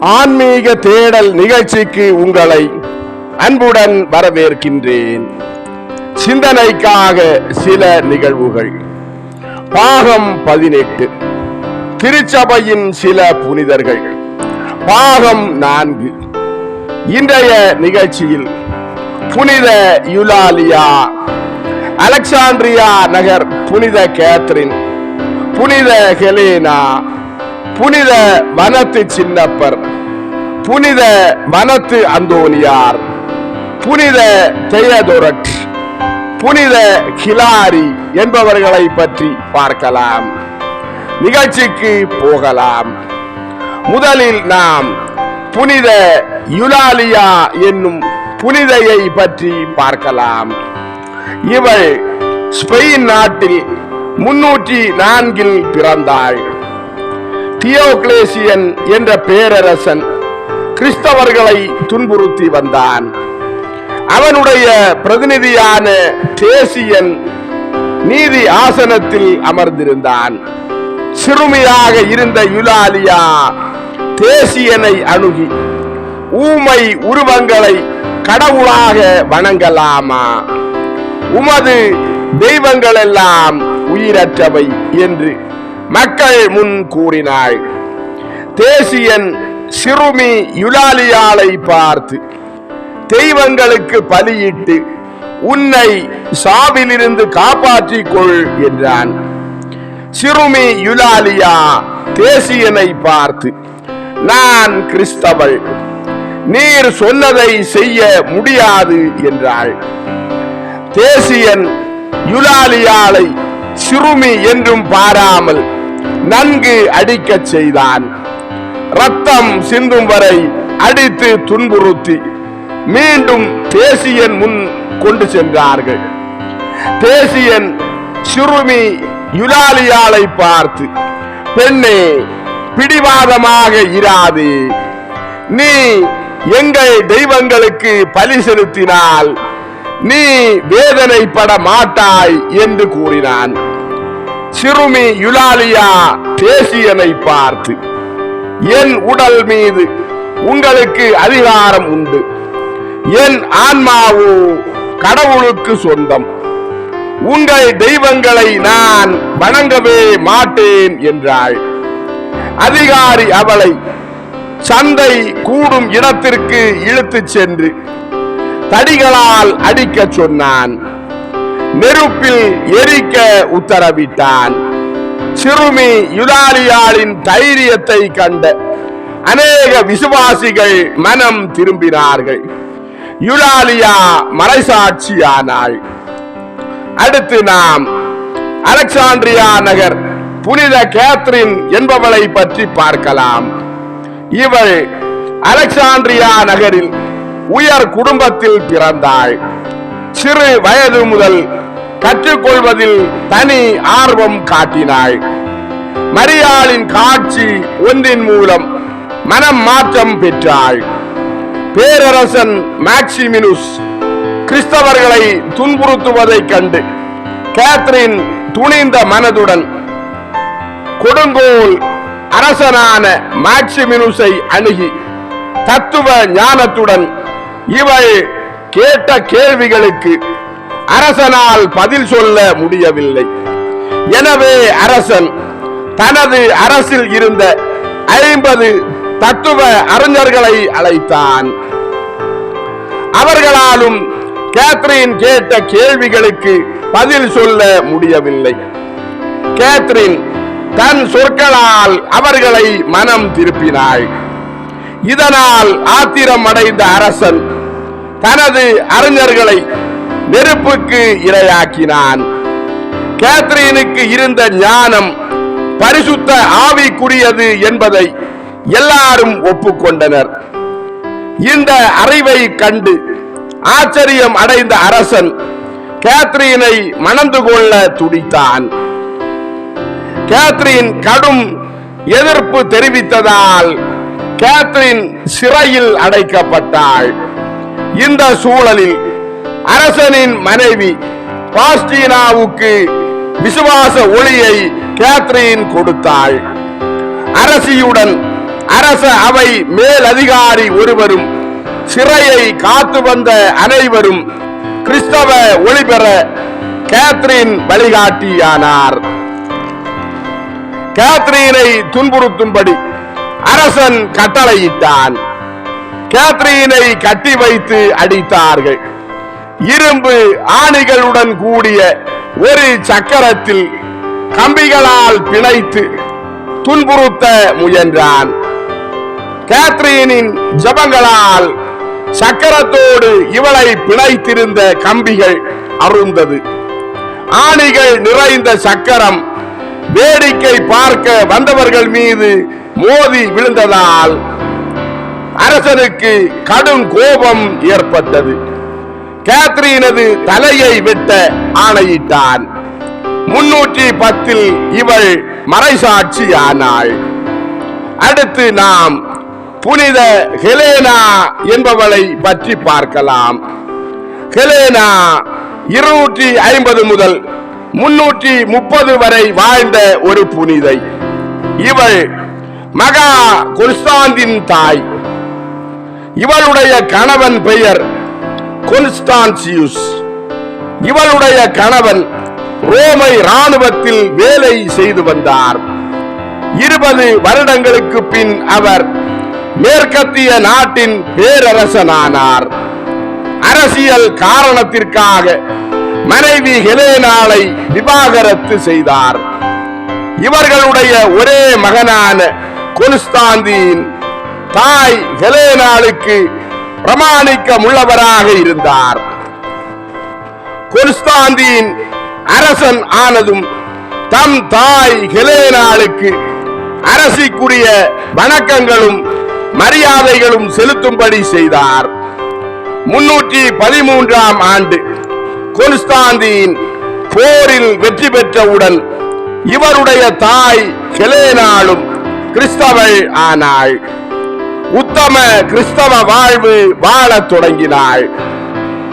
ஆன்மீக தேடல் நிகழ்ச்சிக்கு உங்களை அன்புடன் வரவேற்கின்றேன். சிந்தனைக்காக சில நிகழ்வுகள். பாகம் பதினெட்டு. திருச்சபையின் சில புனிதர்கள். பாகம் நான்கு. இன்றைய நிகழ்ச்சியில் புனித யுலாலியா அலெக்சாண்ட்ரியா நகர் புனித கேத்ரின் புனித ஹெலேனா புனித வனத்து சின்னப்பர் புனித வனத்து அந்தோனியார் புனித தெயதொரட் புனித கிலாரி என்பவர்களை பற்றி பார்க்கலாம். நிகழ்ச்சிக்கு போகலாம். முதலில் நாம் புனித யுலாலியா என்னும் புனிதையை பற்றி பார்க்கலாம். இவள் ஸ்பெயின் நாட்டில் முன்னூற்றி நான்கில் பிறந்தாள். தியோக்லேசியன் என்ற பேரரசன் கிறிஸ்தவர்களை துன்புறுத்தி வந்தான். அவனுடைய பிரதிநிதியான தேசியன் நீதி ஆசனத்தில் அமர்ந்திருந்தான். சிறுமியாக இருந்த யுலாலியா தேசியனை அணுகி ஊமை உருவங்களை கடவுளாக வணங்கலாமா? உமது தெய்வங்கள் எல்லாம் உயிரற்றவை என்று மக்கள் முன் கூறினாள். தேசியன் சிறுமி யுலாலியாளை பார்த்து தெய்வங்களுக்கு பலியிட்டு உன்னை சாவிலிருந்து காப்பாற்றிக் கொள் என்றான். சிறுமி யுலாலியா தேசியனை பார்த்து நான் கிறிஸ்தவள். நீர் சொன்னதை செய்ய முடியாது என்றாள். தேசியன் யுலாலியாளை சிறுமி என்றும் பாராமல் நன்கு அடிக்கச் செய்தான். ரத்தம் சிந்தும் வரை அடித்து துன்புறுத்தி மீண்டும் தேசியன் முன் கொண்டு சென்றார்கள். தேசியன் சிறுமி யுலாலியாளை பார்த்து பெண்ணே பிடிவாதமாக இராது. நீ எங்கள் தெய்வங்களுக்கு பலி செலுத்தினால் நீ வேதனைப்பட மாட்டாய் என்று கூறினான். சிறுமி யுலாலியா தேசியனை பார்த்து என் உடல் மீது உங்களுக்கு அதிகாரம் உண்டு. என் ஆன்மாவோ கடவுளுக்கு சொந்தம். உங்கள் தெய்வங்களை நான் வணங்கவே மாட்டேன் என்றாள். அதிகாரி அவளை சந்தை கூடும் இடத்திற்கு இழுத்துச் சென்று தடிகளால் அடிக்கச் சொன்னான். நெருப்பில் எரிக்க உத்தரவிட்டான். சிறுமி யுதாலியாளின் தைரியத்தை கண்ட அநேக விசுவாசிகள் மனம் திரும்பினார்கள். யுலாலியா மறைசாட்சியானாள். அடுத்து நாம் அலெக்சாண்ட்ரியா நகர் புனித கேத்ரின் என்பவளை பற்றி பார்க்கலாம். இவள் அலெக்சாண்ட்ரியா நகரில் உயர் குடும்பத்தில் பிறந்தாள். சிறு வயது முதல் கற்றுக்கொள்வதில் தனி ஆர்வம் காட்டினாள் மரியாளின் காட்சி ஒன்றின் மூலம் மனம் மாற்றம் பெற்றாள் பேரரசன் மேக்சிமினுஸ் கிறிஸ்தவர்களை துன்புறுத்துவதைக் கண்டு கேத்ரின் துணிந்த மனதுடன் கொடுங்கோல் அரசனான மேக்சிமினுஸை அணுகி தத்துவ ஞானத்துடன் இவள் கேட்ட கேள்விகளுக்கு அரசனால் பதில் சொல்ல முடியவில்லை. எனவே அரசன் தனது அரசில் இருந்த ஐம்பது தத்துவ அறிஞர்களை அழைத்தான். அவர்களாலும் கேத்ரின் கேட்ட கேள்விகளுக்கு பதில் சொல்ல முடியவில்லை. கேத்ரின் தன் சொற்களால் அவர்களை மனம் திருப்பினாள். இதனால் ஆத்திரம் அடைந்த அரசன் தனது அறிஞர்களை நெருப்புக்கு இரையாக்கினான். கேத்ரீனுக்கு இருந்த ஞானம் பரிசுத்த ஆவிக்குரியது என்பதை எல்லாரும் ஒப்புக்கொண்டனர். இந்த அறிவை கண்டு ஆச்சரியம் அடைந்த அரசன் கேத்ரீனை மணந்து கொள்ள துடித்தான். கேத்ரீன் கடும் எதிர்ப்பு தெரிவித்ததால் கேத்ரின் சிறையில் அடைக்கப்பட்டாள். இந்த சூழலில் அரசனின் மனைவி பாஸ்டீனாவுக்கு விசுவாச ஒளியை கேத்ரின் கொடுத்தாள். அரசியுடன் அரச அவை மேலதிகாரி ஒருவரும் சிறையை காத்து வந்த அனைவரும் கிறிஸ்தவ ஒளிபெற கேத்ரின் வழிகாட்டியானார். கேத்ரீனை துன்புறுத்தும்படி அரசன் கட்டளையிட்டான். கேத்ரீனை கட்டி வைத்து அடித்தார்கள். இரும்பு ஆணிகளுடன் கூடிய ஒரு சக்கரத்தில் கம்பிகளால் பிணைத்து துன்புறுத்த முயன்றான். கேத்ரீனின் ஜபங்களால் சக்கரத்தோடு இவளை பிணைத்திருந்த கம்பிகள் அருந்தது. ஆணிகள் நிறைந்த சக்கரம் வேடிக்கை பார்க்க வந்தவர்கள் மீது மோதி விழுந்ததால் அரசனுக்கு கடும் கோபம் ஏற்பட்டது. கேத்ரீனது தலையை வெட்ட ஆணையிட்டான். முன்னூற்றி பத்தில் இவள் மறைசாட்சி ஆனாள் அடுத்து நாம் புனித ஹெலேனா என்பவளை பற்றி பார்க்கலாம். ஹெலேனா இருநூற்றி ஐம்பது முதல் முன்னூற்றி முப்பது வரை வாழ்ந்த ஒரு புனிதை. இவள் மகா கொன்ஸ்டாந்தின் தாய். இவளுடைய கணவன் பெயர் கொன்ஸ்டான்சியூஸ். இவளுடைய கணவன் ரோமை ராணுவத்தில் வேலை செய்து வந்தார். இருபது வருடங்களுக்கு பின் அவர் மேற்கத்திய நாட்டின் பேரரசனானார். அரசியல் காரணத்திற்காக மனைவி ஹெலேனாளை விவாகரத்து செய்தார். இவர்களுடைய ஒரே மகனான கொன்ஸ்டாந்தின் தாய் ஹெலேனாளுக்கு பிரமாணிக்க உள்ளவராக இருந்தார். கொன்ஸ்டாந்தின் அரசன் ஆனதும் தம் தாய் ஹெலேனாளுக்கு அரசிக்குரிய வணக்கங்களும் மரியாதைகளும் செலுத்தும்படி செய்தார். முன்னூற்றி பதிமூன்றாம் ஆண்டு கொன்ஸ்டாந்தின் போரில் வெற்றி பெற்றவுடன் இவருடைய தாய் ஹெலேனாலும் கிறிஸ்தவள் ஆனாள். உத்தம கிறிஸ்தவ வாழ்வு வாழத் தொடங்கினாள்.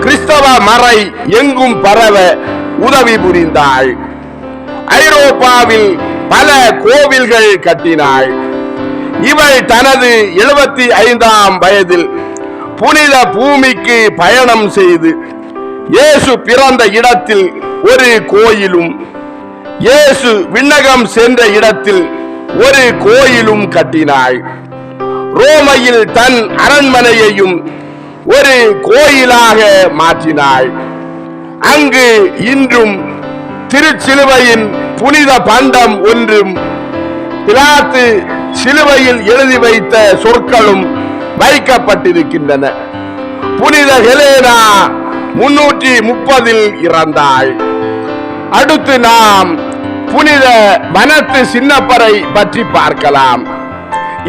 கிறிஸ்தவ மறை எங்கும் பரவ உதவி புரிந்தாள். ஐரோப்பாவில் பல கோவில்கள் கட்டினாள். இவள் தனது எழுபத்தி ஐந்தாம் வயதில் புனித பூமிக்கு பயணம் செய்து இயேசு பிறந்த இடத்தில் ஒரு கோயிலும் இயேசு விண்ணகம் சென்ற இடத்தில் ஒரு கோயிலும் கட்டினாள். ரோமையில் தன் அரண்மனையையும் ஒரு கோயிலாக மாற்றினாள். அங்கு இன்றும் திருச்சிலுவையின் புனித பண்டம் ஒன்றும் பிலாத்து சிலுவையில் எழுதி வைத்த சொற்களும் வைக்கப்பட்டிருக்கின்றன. புனித ஹெலேனா முன்னூற்றி முப்பதில் இறந்தாள். அடுத்து நாம் புனித வனத்து சின்னப்பரை பற்றி பார்க்கலாம்.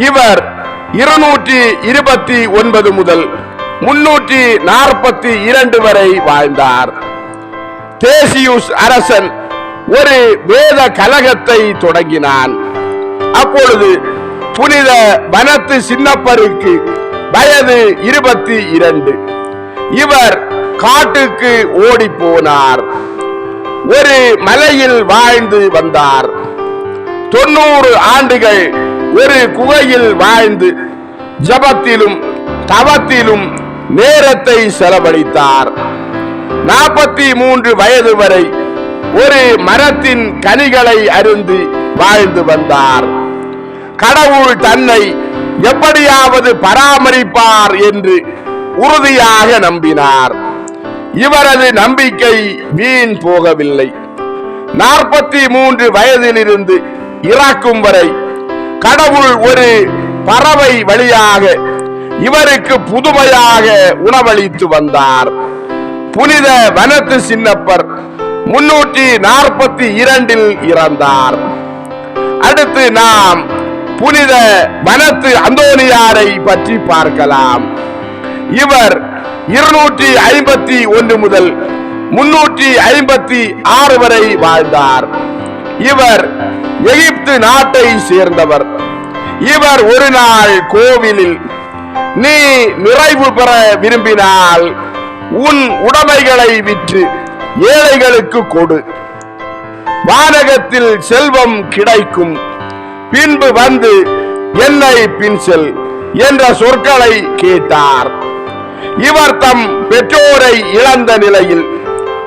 இவர் இருநூற்றி இருபத்தி ஒன்பது முதல் முன்னூற்றி நாற்பத்தி இரண்டு வரை வாழ்ந்தார். தேசியூஸ் அரசன் ஒரு வேத கலகத்தை தொடங்கினான். அப்பொழுது புனித வனத்து சின்னப்பருக்கு வயது இருபத்தி இரண்டு. இவர் காட்டுக்கு ஓடி போனார் ஒரு மலையில் வாழ்ந்து வந்தார். தொண்ணூறு ஆண்டுகள் ஒரு குகையில் வாழ்ந்து ஜபத்திலும் தவத்திலும் நேரத்தை செலவழித்தார். நாற்பத்தி மூன்று வயது வரை ஒரு மரத்தின் கனிகளை அருந்து வாழ்ந்து வந்தார். கடவுள் தன்னை எப்படியாவது பராமரிப்பார் என்று உறுதியாக நம்பினார். இவரது நம்பிக்கை வீண் போகவில்லை. நாற்பத்தி மூன்று வயதிலிருந்து இறக்கும் வரை கடவுள் ஒரு பறவை வழியாக இவருக்கு புதுமையாக உணவளித்து வந்தார். புனித வனத்து சின்னப்பர் முன்னூற்றி நாற்பத்தி இரண்டில் இறந்தார். அடுத்து நாம் புனித வனத்து அந்தோனியாரை பற்றி பார்க்கலாம். இவர் இருநூற்றி ஐம்பத்தி ஒன்று முதல் முன்னூற்றி ஐம்பத்தி ஆறு வரை வாழ்ந்தார். இவர் எகிப்து நாட்டை சேர்ந்தவர். இவர் ஒரு நாள் கோவிலில் நீ நிறைவு பெற விரும்பினால் உன் உடைமைகளை விற்று ஏழைகளுக்கு கொடு. வானகத்தில் செல்வம் கிடைக்கும். பின்பு வந்து என்னை பின்செல் என்ற சொற்களை கேட்டார். இவர் தம் பெற்றோரை இழந்த நிலையில்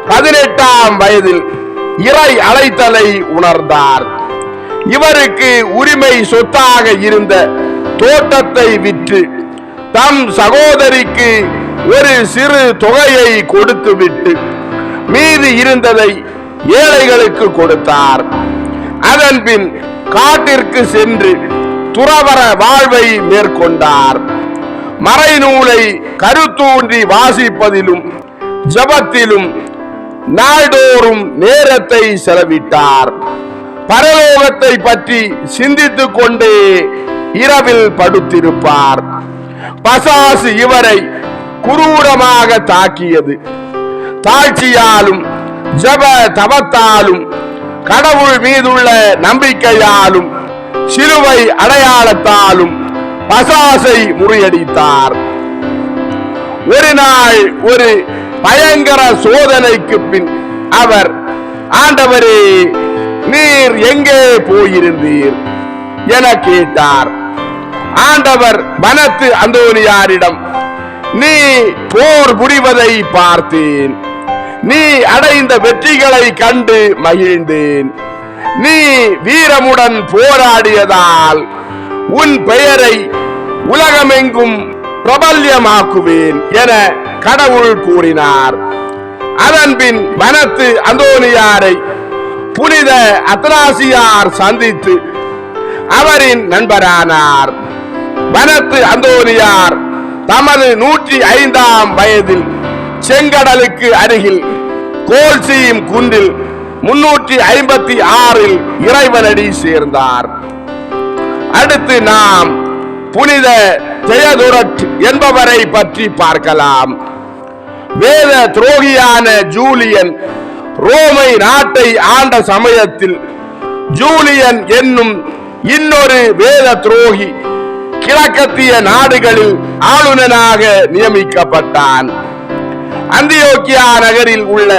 பதினெட்டாம் வயதில் இறை அழைத்தலை உணர்ந்தார். இவருக்கு உரிமை சொத்தாக இருந்த தோட்டத்தை விற்று தம் சகோதரிக்கு ஒரு சிறு தொகையை கொடுத்துவிட்டு மீது இருந்ததை ஏழைகளுக்கு கொடுத்தார். அதன்பின் காட்டிற்கு சென்று துறவர வாழ்வை மேற்கொண்டார். மறைநூலை கருத்தூன்றி வாசிப்பதிலும் ஜபத்திலும் நாள்தோறும் நேரத்தை செலவிட்டார். பரலோகத்தை பற்றி சிந்தித்துக் கொண்டே இரவில் படுத்திருப்பார். பசாசு இவரை குரூரமாக தாக்கியது. தாழ்ச்சியாலும் ஜப தவத்தாலும் கடவுள் மீதுள்ள நம்பிக்கையாலும் சிலுவை அடையாளத்தாலும் பசாசை முறியடித்தார். ஒரு நாள் ஒரு பயங்கர சோதனைக்கு பின் அவர் ஆண்டவரே நீர் எங்கே போயிருந்தீர்? என கேட்டார். ஆண்டவர் வனத்து அந்தோனியாரிடம் நீ போர் புரிவதை பார்த்தேன். நீ அடைந்த வெற்றிகளை கண்டு மகிழ்ந்தேன். நீ வீரமுடன் போராடியதால் உன் பெயரை உலகமெங்கும் பிரபல்யமாக்குவேன் என கடவுள் கூறினார். அதன்பின் வனத்து அந்தோனியாரை புனித அத்ராசியார் சந்தித்து அவரின் நண்பரானார். வனத்து அந்தோனியார் தமது நூற்றி ஐந்தாம் வயதில் செங்கடலுக்கு அருகில் கோல்சியும் குன்றில் முன்னூற்றி ஐம்பத்தி ஆறில் இறைவனடி சேர்ந்தார். அடுத்து நாம் புனித ஜெயதுரட் என்பவரை பற்றி பார்க்கலாம். வேத துரோகியான ஜூலியன் ரோமை நாட்டை ஆண்ட சமயத்தில் ஜூலியன் என்னும் இன்னொரு வேத துரோகி கிழக்கத்திய நாடுகளில் ஆளுநனாக நியமிக்கப்பட்டான். அந்தியோக்கியா நகரில் உள்ள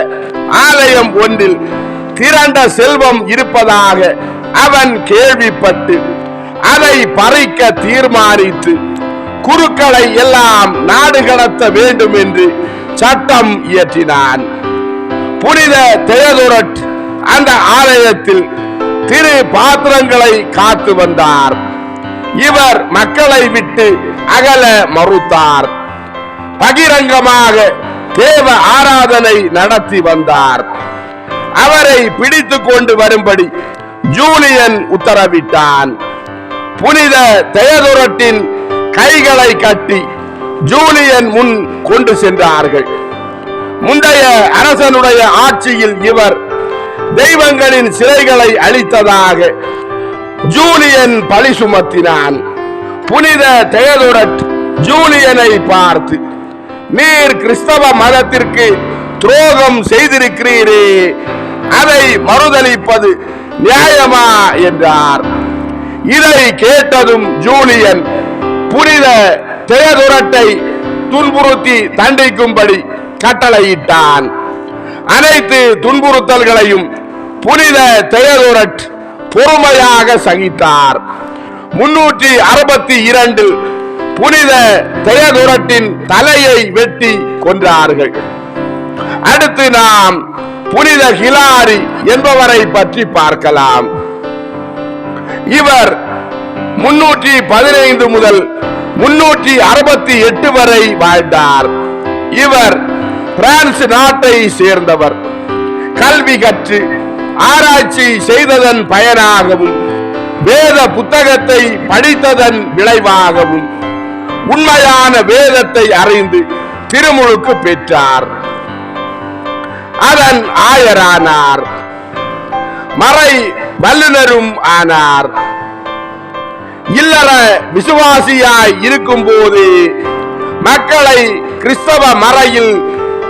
ஆலயம் ஒன்றில் திரண்ட செல்வம் இருப்பதாக அவன் கேள்விப்பட்டு அதை பறிக்க தீர்மானித்து குருக்களை எல்லாம் நாடு கடத்த வேண்டும் என்று சட்டம் இயற்றினான். புனித தேதுரட் அந்த ஆலயத்தில் திரு பாத்திரங்களை காத்து வந்தார். இவர் மக்களை விட்டு அகல மறுத்தார். பகிரங்கமாக தேவ ஆராதனை நடத்தி வந்தார். அவரை பிடித்துக் கொண்டு வரும்படி ஜூலியன் உத்தரவிட்டான். புனித தேதுரட்டின் கைகளை கட்டி ஜூலியன் முன் கொண்டு சென்றார்கள். முந்தைய அரசனுடைய ஆட்சியில் இவர் தெய்வங்களின் சிலைகளை அழித்ததாக ஜூலியன் பழி சுமத்தினான். புனித தேதுரட் ஜூலியனை பார்த்து நீர் கிறிஸ்தவ மதத்திற்கு துரோகம் செய்திருக்கிறீரே அதை மறுதளிப்பது நியாயமா? என்றார். இதை கேட்டதும் ஜூலியன் புனித தேதுரட்டை துன்புறுத்தி தண்டிக்கும்படி கட்டளையிட்டான். அனைத்து துன்புறுத்தல்களையும் புனித தேதுரட் பொறுமையாக சகித்தார். முன்னூற்றி அறுபத்தி இரண்டில் புனித தேதுரட்டின் தலையை வெட்டி கொன்றார்கள். அடுத்து நாம் புனித ஹிலாரி என்பவரை பற்றி பார்க்கலாம். இவர் முன்னூற்றி பதினைந்து முதல் முன்னூற்றி அறுபத்தி எட்டு வரை வாழ்ந்தார். இவர் பிரான்ஸ் நாட்டை சேர்ந்தவர். கல்வி கற்று ஆராய்ச்சி செய்ததன் பயனாகவும் வேத புத்தகத்தை படித்ததன் விளைவாகவும் உண்மையான வேதத்தை அறிந்து திருமுழுக்கு பெற்றார். அதன் ஆயரானார். மறை வல்லுனரும் ஆனார். இல்லற விசுவாசியாய் இருக்கும் போது மக்களை கிறிஸ்தவ மறையில்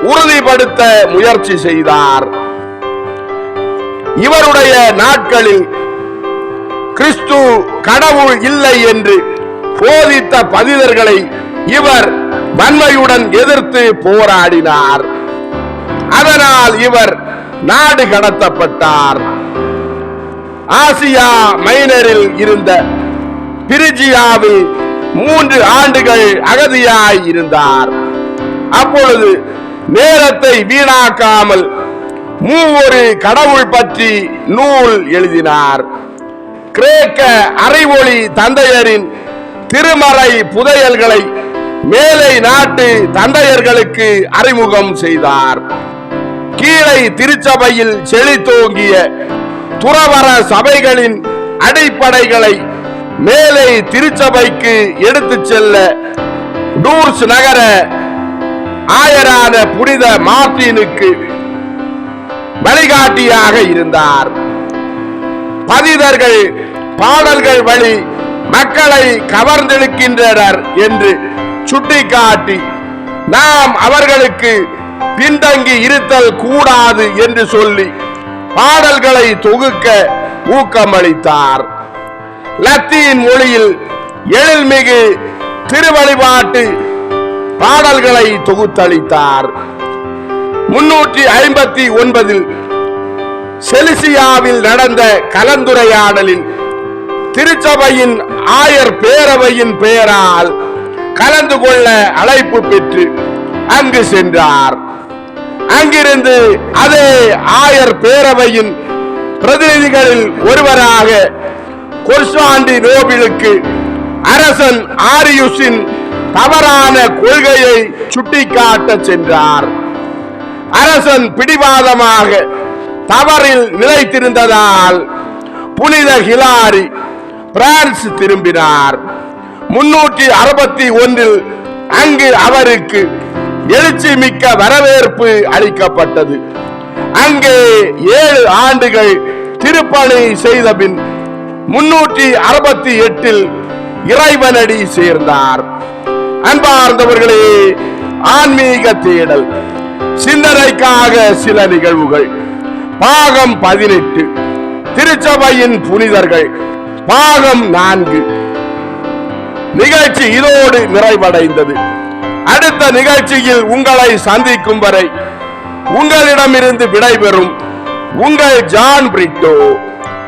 உறுதிப்படுத்த முயற்சி செய்தார். இவருடைய நாட்களில் கிறிஸ்து கடவுள் இல்லை என்று போதித்த பதிதர்களை இவர் வன்மையுடன் எதிர்த்து போராடினார். அதனால் இவர் நாடு கடத்தப்பட்டார். ஆசியா மைனரில் இருந்த பிரிஜியாவில் மூன்று ஆண்டுகள் அகதியாய் இருந்தார். அப்பொழுது நேரத்தை வீணாக்காமல் மூவொரு கடவுள் பற்றி நூல் எழுதினார். கிரேக்க அறிவொளி தந்தையரின் திருமறை புதையல்களை மேலை நாட்டு தந்தையர்களுக்கு அறிமுகம் செய்தார். கீழே திருச்சபையில் செழித்தோங்கிய துறவர சபைகளின் அடிப்படைகளை மேலை திருச்சபைக்கு எடுத்து செல்ல டூர்ஸ் நகர ஆயரான புனித மார்டினுக்கு வழிகாட்டியாக இருந்தார். பதிதர்கள் பாடல்கள் வழி மக்களை கவர்ந்தெடுக்கின்றனர் என்று சுட்டிக்காட்டி நாம் அவர்களுக்கு பின்தங்கி இருத்தல் கூடாது என்று சொல்லி பாடல்களை தொகுக்க ஊக்கமளித்தார். லத்தீன் மொழியில் எழில்மிகு திருவழிபாட்டு பாடல்களை தொகுத்தளித்தார். முன்னூற்றி ஐம்பத்தி ஒன்பதில் செலிசியாவில் நடந்த கலந்துரையாடலில் திருச்சபையின் ஆயர் பேரவையின் பெயரால் கலந்து கொள்ள அழைப்பு பெற்று அங்கு சென்றார். அங்கிருந்து அதே ஆயர் பேரவையின் பிரதிநிதிகளில் ஒருவராக கொர்சாண்டி நோபிலுக்கு அரசன் ஆரியுஸின் தவறான கொள்கையை சுட்டிக்காட்ட சென்றார். அரசன் பிடிவாதமாக தவறில் நிலைத்திருந்ததால் புனித ஹிலாரி பிரான்ஸ் திரும்பினார். முன்னூற்றி அறுபத்தி ஒன்றில் அங்கு அவருக்கு எழுச்சி மிக்க வரவேற்பு அளிக்கப்பட்டது. அங்கே ஏழு ஆண்டுகள் திருப்பணி செய்த பின் முன்னூற்றி அறுபத்தி எட்டில் இறைவனடி சேர்ந்தார். அன்பார்ந்தவர்களே ஆன்மீக தேடல் சிந்தனைக்காக சில நிகழ்வுகள். பாகம் பதினெட்டு திருச்சபையின் புனிதர்கள் பாகம் நான்கு. நிகழ்ச்சி இதோடு நிறைவடைந்தது. அடுத்த நிகழ்ச்சியில் உங்களை சந்திக்கும் வரை உங்களிடமிருந்து விடைபெறும் உங்கள் ஜான் பிரிட்டோ.